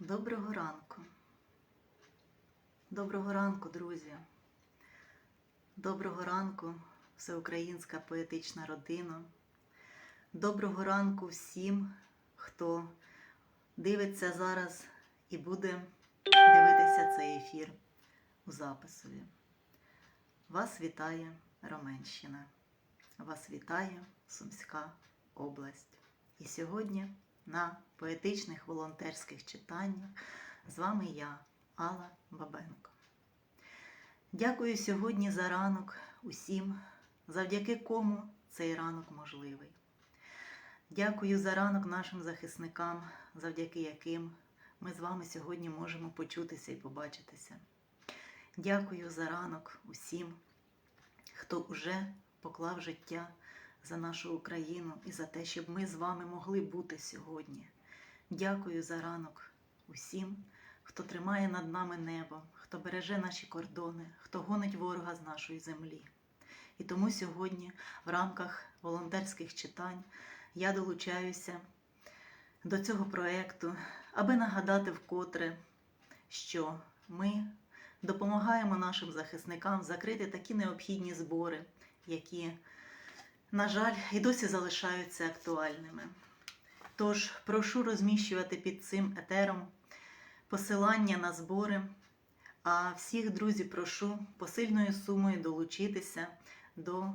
Доброго ранку. Доброго ранку, друзі. Доброго ранку, всеукраїнська поетична родина. Доброго ранку всім, хто дивиться зараз і буде дивитися цей ефір у записові. Вас вітає Роменщина. Вас вітає Сумська область. І сьогодні на поетичних волонтерських читаннях з вами я, Алла Бабенко. Дякую сьогодні за ранок усім, завдяки кому цей ранок можливий. Дякую за ранок нашим захисникам, завдяки яким ми з вами сьогодні можемо почутися і побачитися. Дякую за ранок усім, хто уже поклав життя за нашу Україну і за те, щоб ми з вами могли бути сьогодні. Дякую за ранок усім, хто тримає над нами небо, хто береже наші кордони, хто гонить ворога з нашої землі. І тому сьогодні, в рамках волонтерських читань, я долучаюся до цього проєкту, аби нагадати вкотре, що ми допомагаємо нашим захисникам закрити такі необхідні збори, які на жаль, і досі залишаються актуальними. Тож прошу розміщувати під цим етером посилання на збори. А всіх друзів прошу посильною сумою долучитися до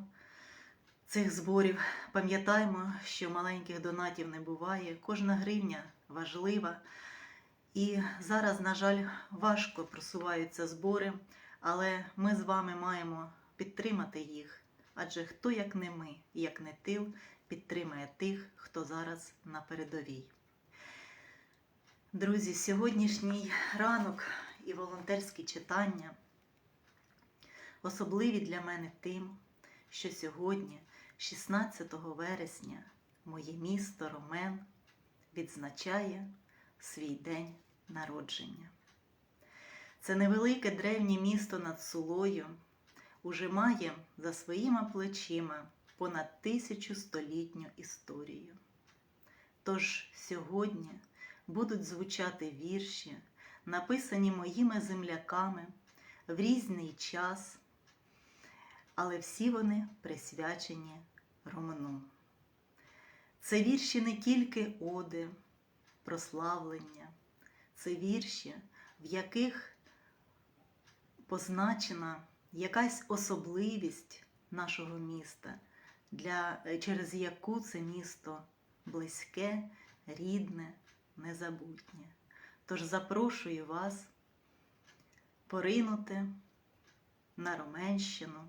цих зборів. Пам'ятаємо, що маленьких донатів не буває, кожна гривня важлива. І зараз, на жаль, важко просуваються збори, але ми з вами маємо підтримати їх. Адже хто, як не ми, як не тил, підтримає тих, хто зараз на передовій. Друзі, сьогоднішній ранок і волонтерські читання особливі для мене тим, що сьогодні, 16 вересня, моє місто Ромен відзначає свій день народження. Це невелике древнє місто над Сулою уже має за своїми плечима понад тисячустолітню історію. Тож сьогодні будуть звучати вірші, написані моїми земляками в різний час, але всі вони присвячені Роману. Це вірші не тільки оди, прославлення, це вірші, в яких позначена якась особливість нашого міста, для, через яку це місто близьке, рідне, незабутнє. Тож запрошую вас поринути на Роменщину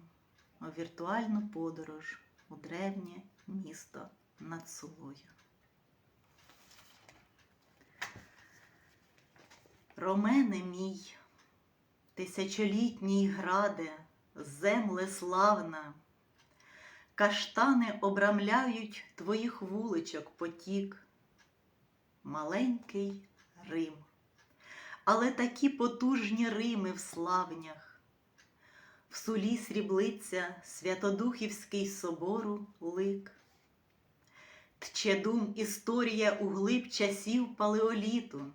у віртуальну подорож у древнє місто над Сулою. Ромене мій, тисячолітній граде, земле славна, каштани обрамляють твоїх вуличок потік, маленький Рим, але такі потужні Рими в славнях, в сулі сріблиться Святодухівський собору лик. Тче дум історія у глиб часів палеоліту,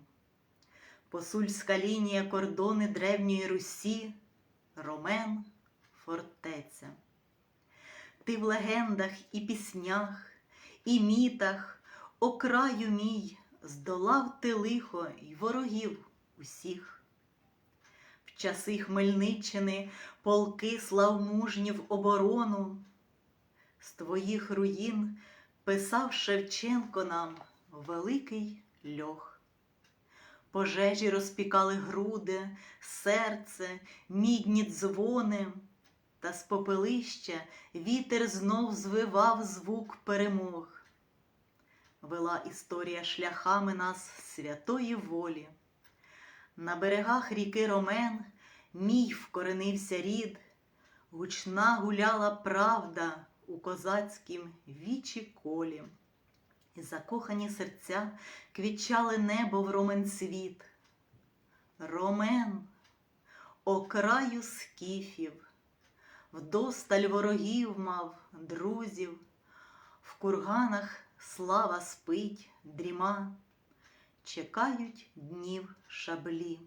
посульська лінія кордони древньої Русі, Ромен, фортеця. Ти в легендах і піснях, і мітах, о краю мій, здолав ти лихо й ворогів усіх. В часи Хмельниччини полки славмужні в оборону, з твоїх руїн писав Шевченко нам великий льох. Пожежі розпікали груди, серце, мідні дзвони, та з попелища вітер знов звивав звук перемог. Вела історія шляхами нас святої волі. На берегах ріки Ромен мій вкоренився рід, гучна гуляла правда у козацькім вічі колі. І закохані серця квітчали небо в ромен світ. Ромен, о краю скіфів, вдосталь ворогів мав, друзів, в курганах слава спить, дріма, чекають днів шаблі.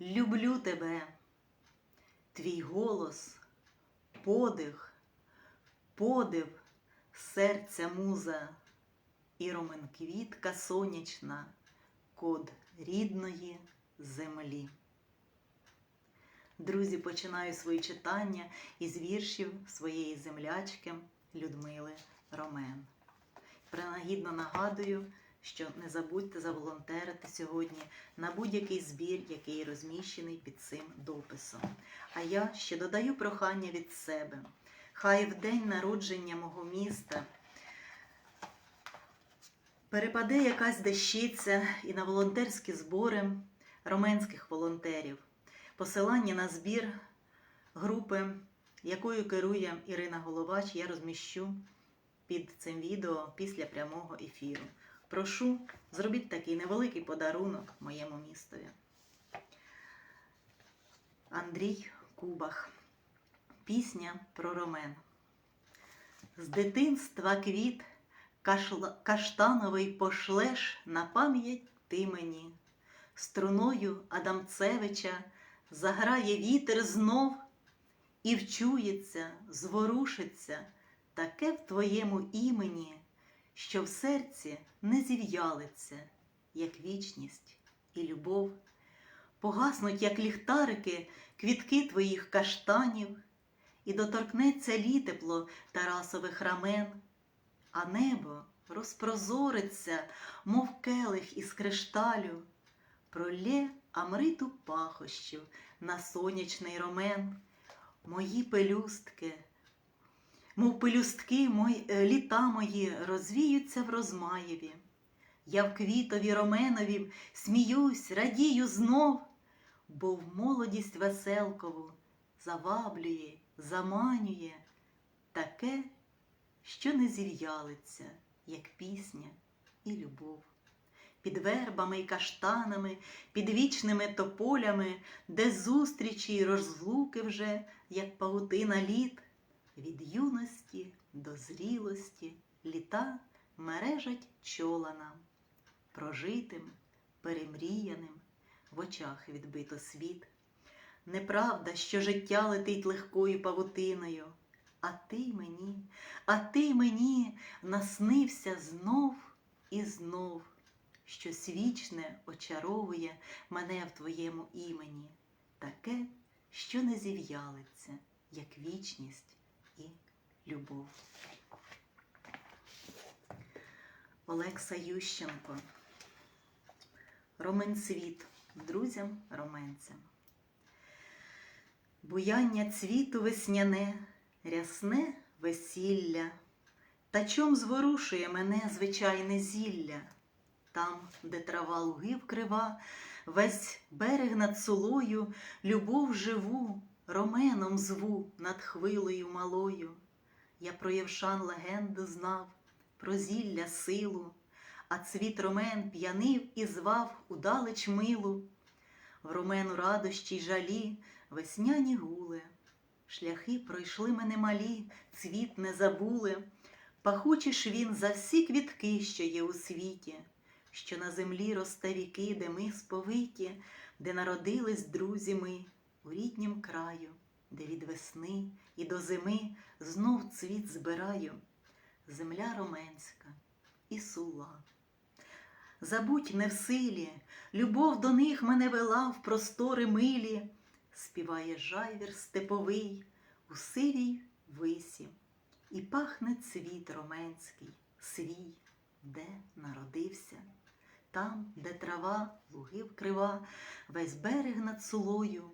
Люблю тебе, твій голос, подих, подив серця муза і ромен квітка сонячна, код рідної землі. Друзі, починаю свої читання із віршів своєї землячки Людмили Ромен. Принагідно нагадую, що не забудьте заволонтерити сьогодні на будь-який збір, який розміщений під цим дописом. А я ще додаю прохання від себе. Хай в день народження мого міста перепаде якась дещиця і на волонтерські збори роменських волонтерів. Посилання на збір групи, якою керує Ірина Головач, я розміщу під цим відео після прямого ефіру. Прошу, зробіть такий невеликий подарунок моєму містові. Андрій Кубах. Пісня про Ромен. З дитинства квіт кашла- каштановий пошлеш на пам'ять ти мені. Струною Адамцевича заграє вітер знов і вчується, зворушиться таке в твоєму імені, що в серці не зів'ялиться, як вічність і любов. Погаснуть, як ліхтарики, квітки твоїх каштанів, і доторкнеться літепло Тарасових рамен, а небо розпрозориться, мов келих із кришталю, пролє амриту пахощів на сонячний ромен, мої пелюстки, мов пелюстки мої, е, літа мої розвіються в розмаєві. Я в квітові роменові сміюсь, радію знов, бо в молодість веселкову заваблює, заманює таке, що не зів'ялиться, як пісня і любов. Під вербами й каштанами, під вічними тополями, де зустрічі й розлуки вже, як павутина літ, від юності до зрілості літа мережать чола нам, прожитим, перемріяним, в очах відбито світ. Неправда, що життя летить легкою павутиною, а ти мені, а ти мені наснився знов і знов, щось вічне очаровує мене в твоєму імені, таке, що не зів'ялиться, як вічність і любов. Олекса Ющенко. Роменцвіт друзям роменцям. Буяння цвіту весняне, рясне весілля, та чом зворушує мене звичайне зілля, там, де трава луги вкрива, весь берег над солою, любов живу, роменом зву над хвилею малою. Я про Євшан легенду знав, про зілля силу, а цвіт ромен п'янив і звав удалеч милу. В ромену радощі й жалі, весняні гули. Шляхи пройшли мене малі, цвіт не забули. Ж він за всі квітки, що є у світі, що на землі росте віки, де ми сповиті, де народились друзі ми у ріднім краю, де від весни і до зими знов цвіт збираю. Земля роменська і сула. Забудь не в силі, любов до них мене вела в простори милі, співає жайвір степовий у сивій висі, і пахне цвіт роменський, свій, де народився, там, де трава луги вкрива, весь берег над сулою,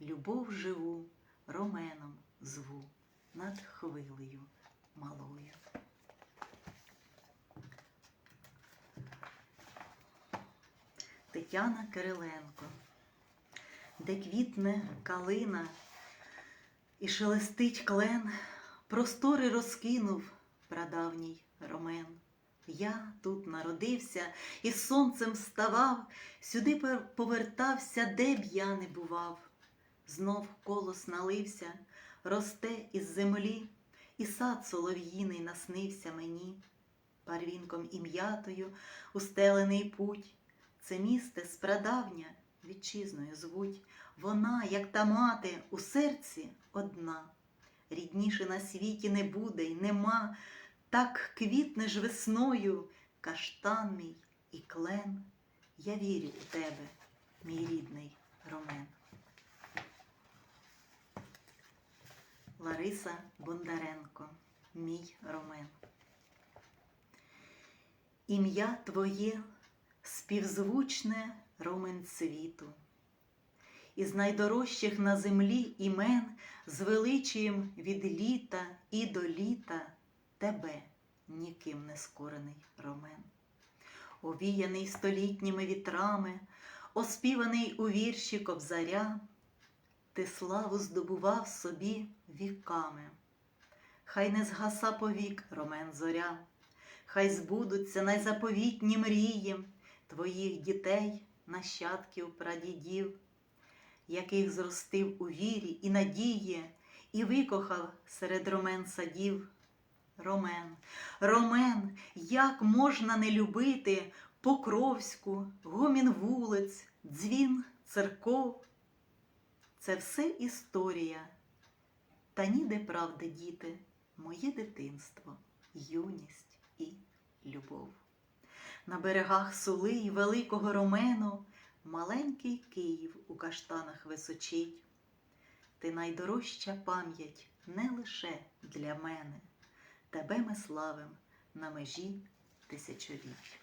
любов живу, роменом зву над хвилею малою. Тетяна Кириленко, де квітне калина і шелестить клен, простори розкинув прадавній ромен. Я тут народився і сонцем вставав, сюди повертався, де б я не бував. Знов колос налився, росте із землі, і сад солов'їний наснився мені. барвінком і м'ятою устелений путь. Це місце спрадавня вітчизною звуть. Вона, як та мати, у серці одна. Рідніше на світі не буде й нема. Так квітне ж весною каштан мій і клен. Я вірю у тебе, мій рідний Ромен. Лариса Бондаренко, мій Ромен. Ім'я твоє співзвучне ромен світу, із найдорожчих на землі імен звеличуєм від літа і до літа тебе, ніким не скорений ромен, овіяний столітніми вітрами, оспіваний у вірші кобзаря, ти славу здобував собі віками. Хай не згаса повік ромен зоря, хай збудуться найзаповітні мрії твоїх дітей, нащадків, прадідів, яких зростив у вірі і надії, і викохав серед ромен садів. Ромен, Ромен, як можна не любити Покровську, гомін вулиць, дзвін церков. Це все історія, та ніде правди, діти, моє дитинство, юність і любов. На берегах сули й великого ромену маленький Київ у каштанах височить. Ти найдорожча пам'ять не лише для мене, тебе ми славим на межі тисячоліть.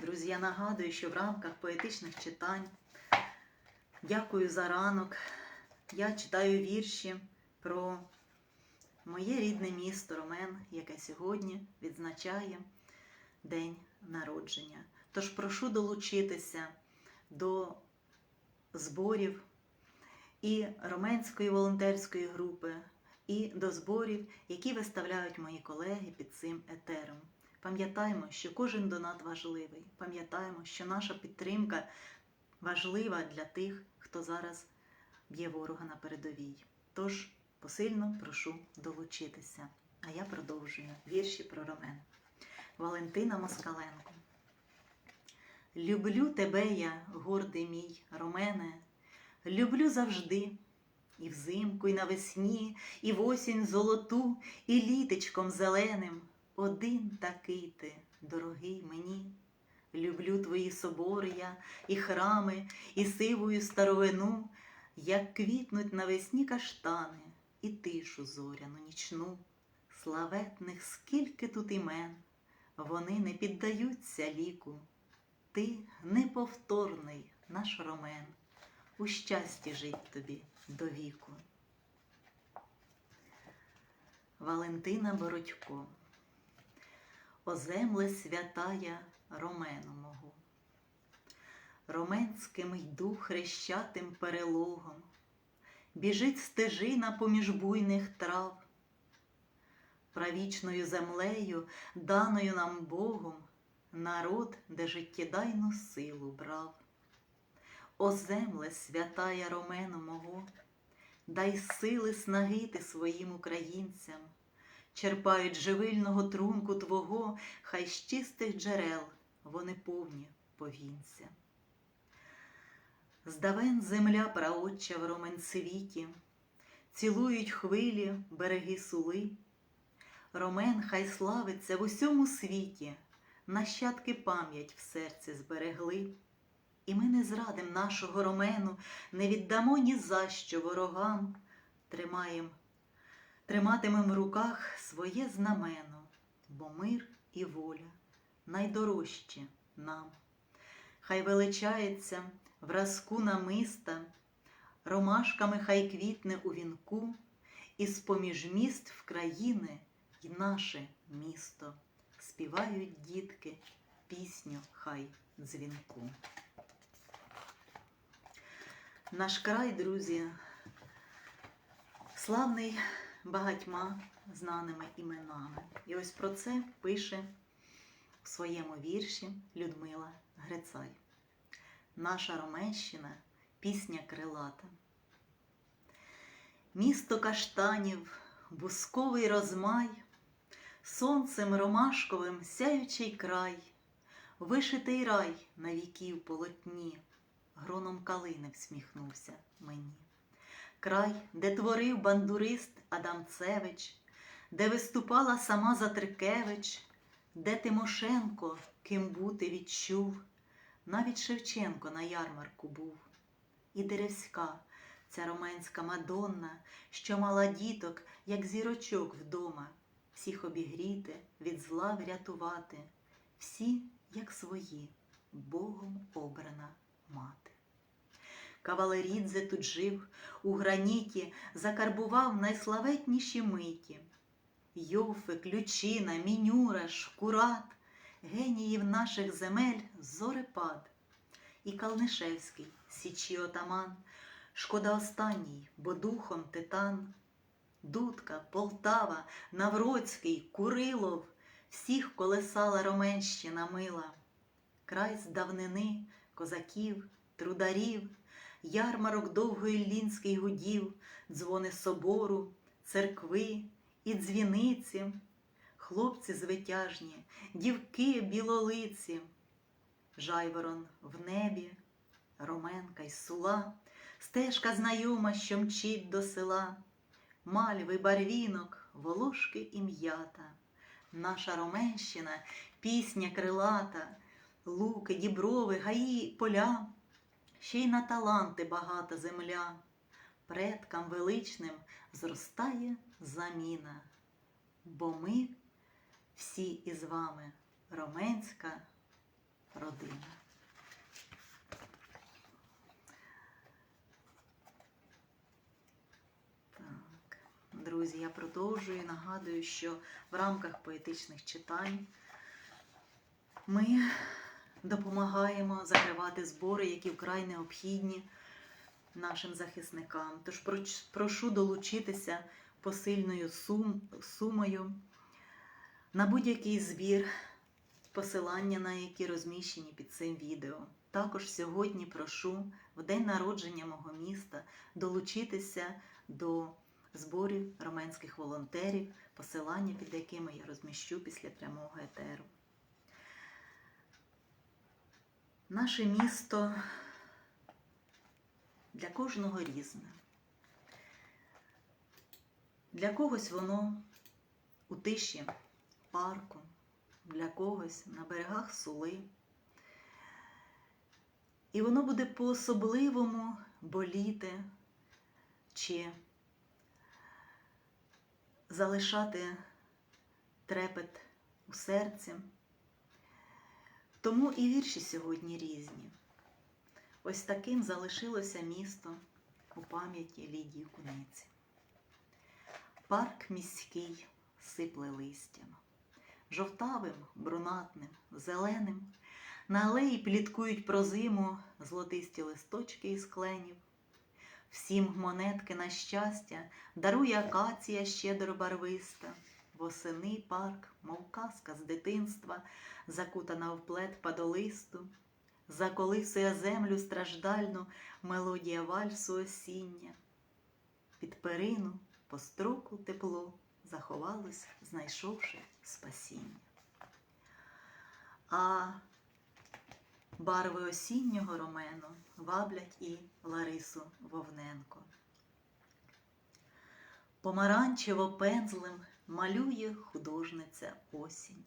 Друзі, я нагадую, що в рамках поетичних читань дякую за ранок. Я читаю вірші про моє рідне місто Ромен, яке сьогодні відзначає день народження. Тож прошу долучитися до зборів і Роменської волонтерської групи, і до зборів, які виставляють мої колеги під цим етером. Пам'ятаємо, що кожен донат важливий. Пам'ятаємо, що наша підтримка важлива для тих, хто зараз б'є ворога на передовій. Тож посильно прошу долучитися. А я продовжую вірші про Ромен. Валентина Москаленко. Люблю тебе я, гордий мій Ромене, люблю завжди. І взимку, і навесні, і в осінь золоту, і літечком зеленим. Один такий ти, дорогий мені. Люблю твої собори я, і храми, і сивую старовину, як квітнуть навесні каштани, і тишу зоряну нічну. Славетних скільки тут імен, вони не піддаються ліку. Ти неповторний наш ромен, у щасті жить тобі до віку. Валентина Бородько О земле святая Ромену мого. Роменським йду хрещатим перелогом, Біжить стежина поміж буйних трав, правічною землею, даною нам Богом, народ, де життєдайну силу брав. О земле святая Ромену мого, дай сили снаги ти своїм українцям, черпають живильного трунку Твого, хай з чистих джерел вони повні повінця. Здавен земля праотча в ромен світі, цілують хвилі береги сули. Ромен хай славиться в усьому світі, нащадки пам'ять в серці зберегли. І ми не зрадим нашого ромену, не віддамо ні за що ворогам, тримаєм, триматимем в руках своє знамено, бо мир і воля найдорожчі нам. Хай величається вразку намиста, ромашками хай квітне у вінку, і з-поміж міст в країни й наше місто співають дітки пісню хай дзвінку. Наш край, друзі, славний багатьма знаними іменами. І ось про це пише в своєму вірші Людмила Грицай. Наша Роменщина пісня крилата. Місто каштанів бусковий розмай, сонцем ромашковим сяючий край, вишитий рай на віків полотні, гроном калини всміхнувся мені. Край, де творив бандурист Адамцевич, де виступала сама Затрикевич, де Тимошенко ким бути відчув, навіть Шевченко на ярмарку був, і Деревська, ця роменська мадонна, що мала діток, як зірочок вдома, всіх обігріти, від зла врятувати, всі, як свої, Богом обрана мати. Кавалерідзе тут жив, у граніті закарбував найславетніші миті. Йофи, Ключина, Мінюра, Шкурат, геніїв наших земель зорепад. І Калнишевський, Січі отаман, шкода останній, бо духом титан. Дудка, Полтава, Навроцький, Курилов, всіх колесала Роменщина мила. Край з давнини, козаків, трударів, ярмарок довгої лінський гудів, дзвони собору, церкви і дзвіниці, хлопці звитяжні, дівки білолиці, жайворон в небі, роменка й сула, стежка знайома, що мчить до села, мальви, барвінок, волошки і м'ята, наша Роменщина, пісня крилата, луки, діброви, гаї, поля, ще й на таланти багата земля, предкам величним зростає заміна, бо ми всі із вами роменська родина. Так, друзі, я продовжую і нагадую, що в рамках поетичних читань ми допомагаємо закривати збори, які вкрай необхідні нашим захисникам. Тож прошу долучитися посильною сум, сумою на будь-який збір, посилання на які розміщені під цим відео. Також сьогодні прошу в день народження мого міста долучитися до зборів роменських волонтерів, посилання під якими я розміщу після прямого етеру. Наше місто для кожного різне. Для когось воно у тиші парку, для когось на берегах сули. І воно буде по-особливому боліти чи залишати трепет у серці. Тому і вірші сьогодні різні. Ось таким залишилося місто у пам'яті Лідії Куниці. Парк міський сипле листям, жовтавим, брунатним, зеленим. На алеї пліткують про зиму золотисті листочки із кленів. Всім монетки на щастя дарує акація щедро барвиста. Восени парк, мов казка з дитинства, закутана в плед падолисту, заколисує землю страждальну мелодія вальсу осіння. Під перину по строку тепло заховалось, знайшовши спасіння. А барви осіннього ромену ваблять і Ларису Вовненко. Помаранчево пензлем малює художниця осінь,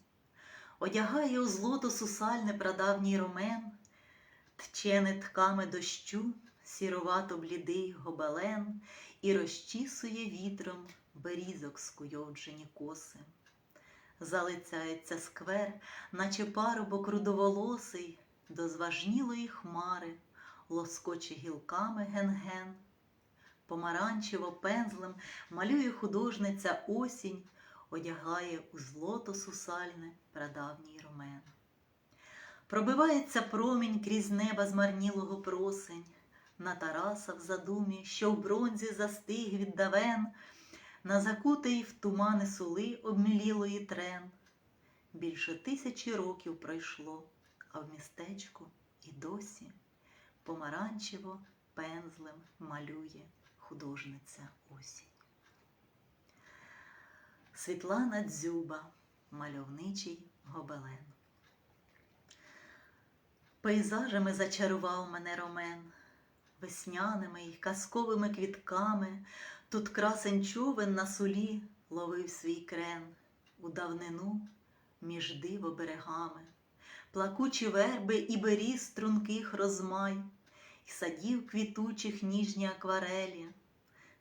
одягає у злото сусальне прадавній ромен, тче нитками дощу сіровато блідий гобелен і розчісує вітром берізок скуйовджені коси. Залицяється сквер, наче парубок рудоволосий, до зважнілої хмари, лоскоче гілками ген-ген. Помаранчево пензлем малює художниця осінь, одягає у злото сусальне прадавній ромен. Пробивається промінь крізь неба змарнілого просень, на Тараса в задумі, що в бронзі застиг від давен, на закутий в тумани сули обмілілої трен. Більше тисячі років пройшло, а в містечку і досі помаранчево пензлем малює художниця осінь. Світлана Дзюба, мальовничий гобелен. Пейзажами зачарував мене ромен, весняними й казковими квітками. Тут красень човен на сулі ловив свій крен у давнину між диво берегами, плакучі верби і беріз струнких розмай, і садів квітучих ніжні акварелі.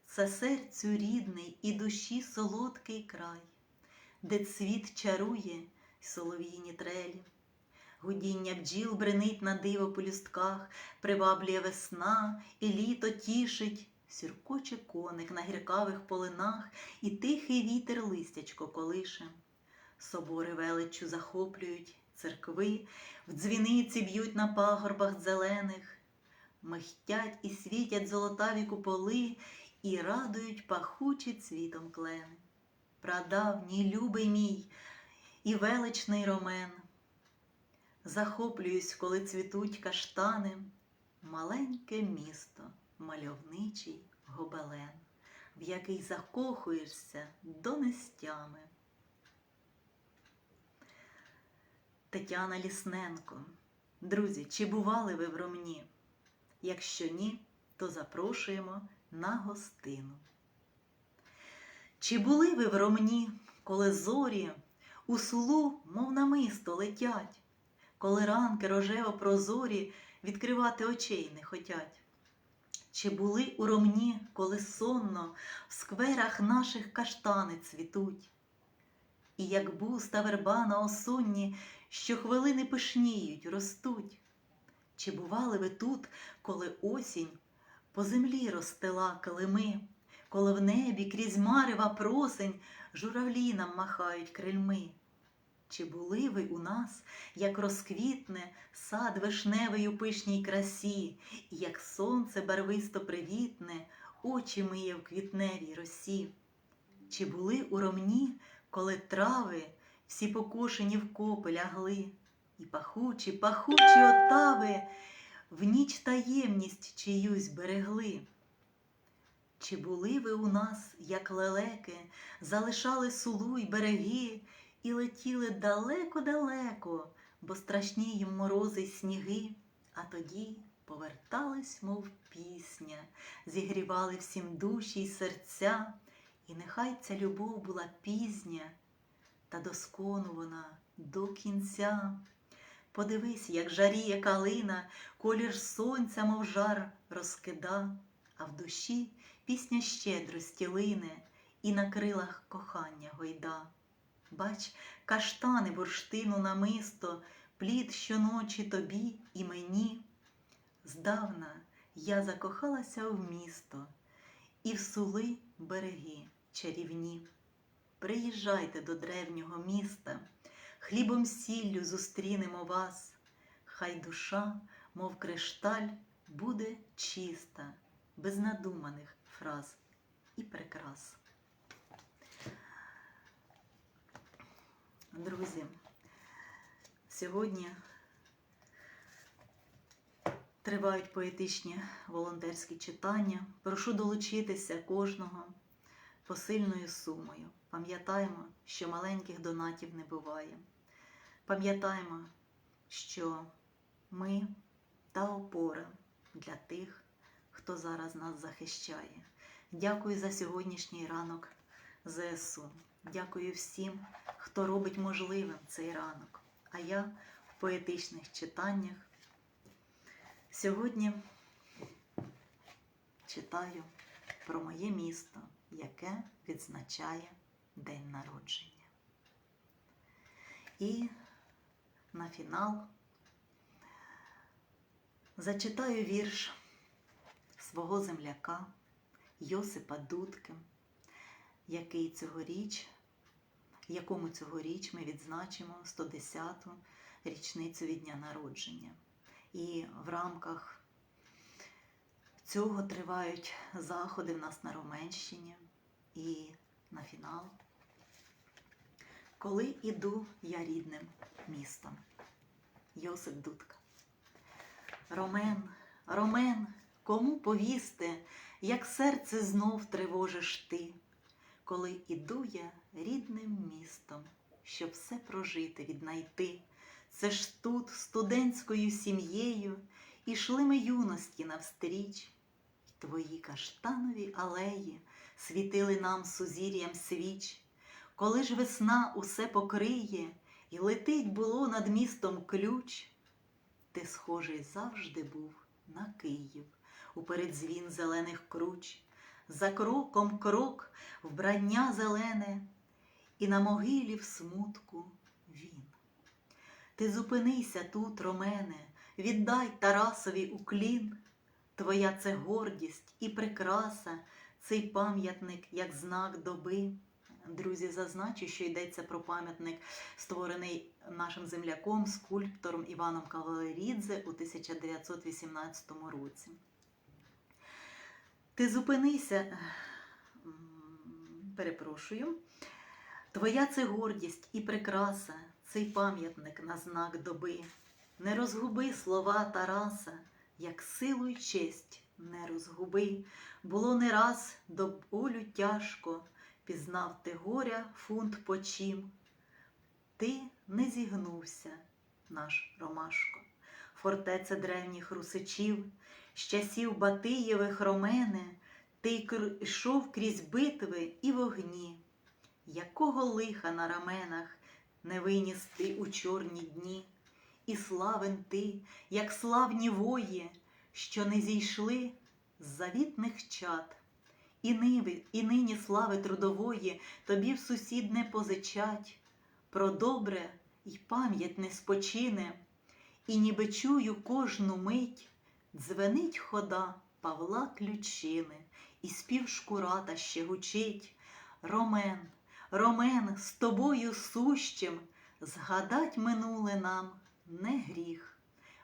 Це серцю рідний і душі солодкий край, де цвіт чарує й солов'їні трелі. Гудіння бджіл бренить на диво по люстках, приваблює весна, і літо тішить, сіркоче коник на гіркавих полинах, і тихий вітер листячко колише. Собори величчю захоплюють церкви, в дзвіниці б'ють на пагорбах зелених, михтять і світять золотаві куполи, і радують пахучі цвітом клени. Прадавній, любий мій і величний ромен. Захоплююсь, коли цвітуть каштани, маленьке місто, мальовничий гобелен, в який закохуєшся до нестями. Тетяна Лісненко. Друзі, чи бували ви в Ромні? Якщо ні, то запрошуємо на гостину. Чи були ви в Ромні, коли зорі у сулу, мов намисто, летять, коли ранки рожево прозорі відкривати очей не хотять? Чи були у ромні, коли сонно в скверах наших каштани цвітуть? І як буста верба на осонні, що хвилини пишніють, ростуть? Чи бували ви тут, коли осінь по землі розстила килими, коли в небі крізь марева просень журавлі нам махають крильми? Чи були ви у нас, як розквітне сад вишневий у пишній красі, і як сонце барвисто привітне, очі миє в квітневій росі? Чи були у ромні, коли трави всі покошені в копи лягли, і пахучі, пахучі отави в ніч таємність чиюсь берегли? Чи були ви у нас, як лелеки, залишали сулу й береги, і летіли далеко-далеко, бо страшні їм морози й сніги, а тоді повертались, мов пісня, зігрівали всім душі й серця, і нехай ця любов була пізня, та доскону вона до кінця. Подивись, як жаріє калина, колір сонця, мов жар, розкида, а в душі пісня щедрості лине, і на крилах кохання гойда. Бач, каштани бурштину намисто, плід щоночі тобі і мені. Здавна я закохалася в місто і в сули береги чарівні. Приїжджайте до древнього міста, хлібом сіллю зустрінемо вас, хай душа, мов кришталь, буде чиста, без надуманих фраз і прикрас. Друзі, сьогодні тривають поетичні волонтерські читання. Прошу долучитися кожного посильною сумою. Пам'ятаємо, що маленьких донатів не буває. Пам'ятаємо, що ми та опора для тих, хто зараз нас захищає. Дякую за сьогоднішній ранок ЗСУ. Дякую всім, хто робить можливим цей ранок. А я в поетичних читаннях сьогодні читаю про моє місто, яке відзначає день народження. І на фінал зачитаю вірш свого земляка Йосипа Дудки, який цьогоріч, якому цьогоріч ми відзначимо 110-ту річницю від дня народження. І в рамках цього тривають заходи в нас на Роменщині і на фінал. Коли іду я рідним містом. Йосип Дудка. Ромен, Ромен, кому повісти, як серце знов тривожиш ти? Коли іду я рідним містом, щоб все прожити, віднайти. Це ж тут, студентською сім'єю, ішли ми юності навстріч. Твої каштанові алеї світили нам сузір'ям свіч. Коли ж весна усе покриє, і летить було над містом ключ, ти схожий завжди був на Київ, у передзвін зелених круч, за кроком крок, вбрання зелене, і на могилі в смутку він. Ти зупинися тут, Ромене, віддай Тарасові уклін, твоя це гордість і прикраса, цей пам'ятник як знак доби. Друзі, зазначу, що йдеться про пам'ятник, створений нашим земляком, скульптором Іваном Кавалерідзе у 1918 році. Ти зупинися, перепрошую, твоя це гордість і прикраса, цей пам'ятник на знак доби. Не розгуби слова Тараса, як силу й честь не розгуби. Було не раз до болю тяжко, пізнав ти горя фунт почим. Ти не зігнувся, наш Ромашко, фортеця древніх русичів, з часів Батиєвих ромене, ти йшов крізь битви і вогні, якого лиха на раменах не виніс ти у чорні дні, і славен ти, як славні вої, що не зійшли з завітних чад. І ниви, і нині слави трудової тобі в сусід не позичать, про добре й пам'ять не спочине, і ніби чую кожну мить, дзвенить хода Павла Ключини, і спів шкурата ще гучить. Ромен, Ромен, з тобою сущим, згадать минуле нам не гріх,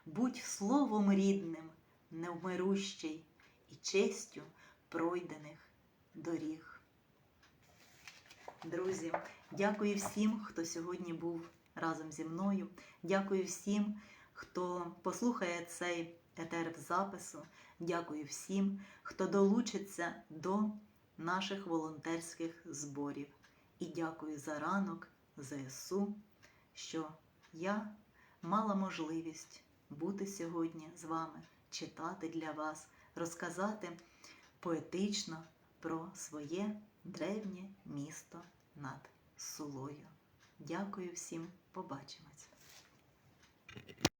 будь словом рідним, невмирущий і честю пройдених доріг. Друзі, дякую всім, хто сьогодні був разом зі мною. Дякую всім, хто послухає цей етер в запису. Дякую всім, хто долучиться до наших волонтерських зборів. І дякую за ранок ЗСУ, що я мала можливість бути сьогодні з вами, читати для вас, розказати поетично про своє древнє місто над Сулою. Дякую всім, побачимось!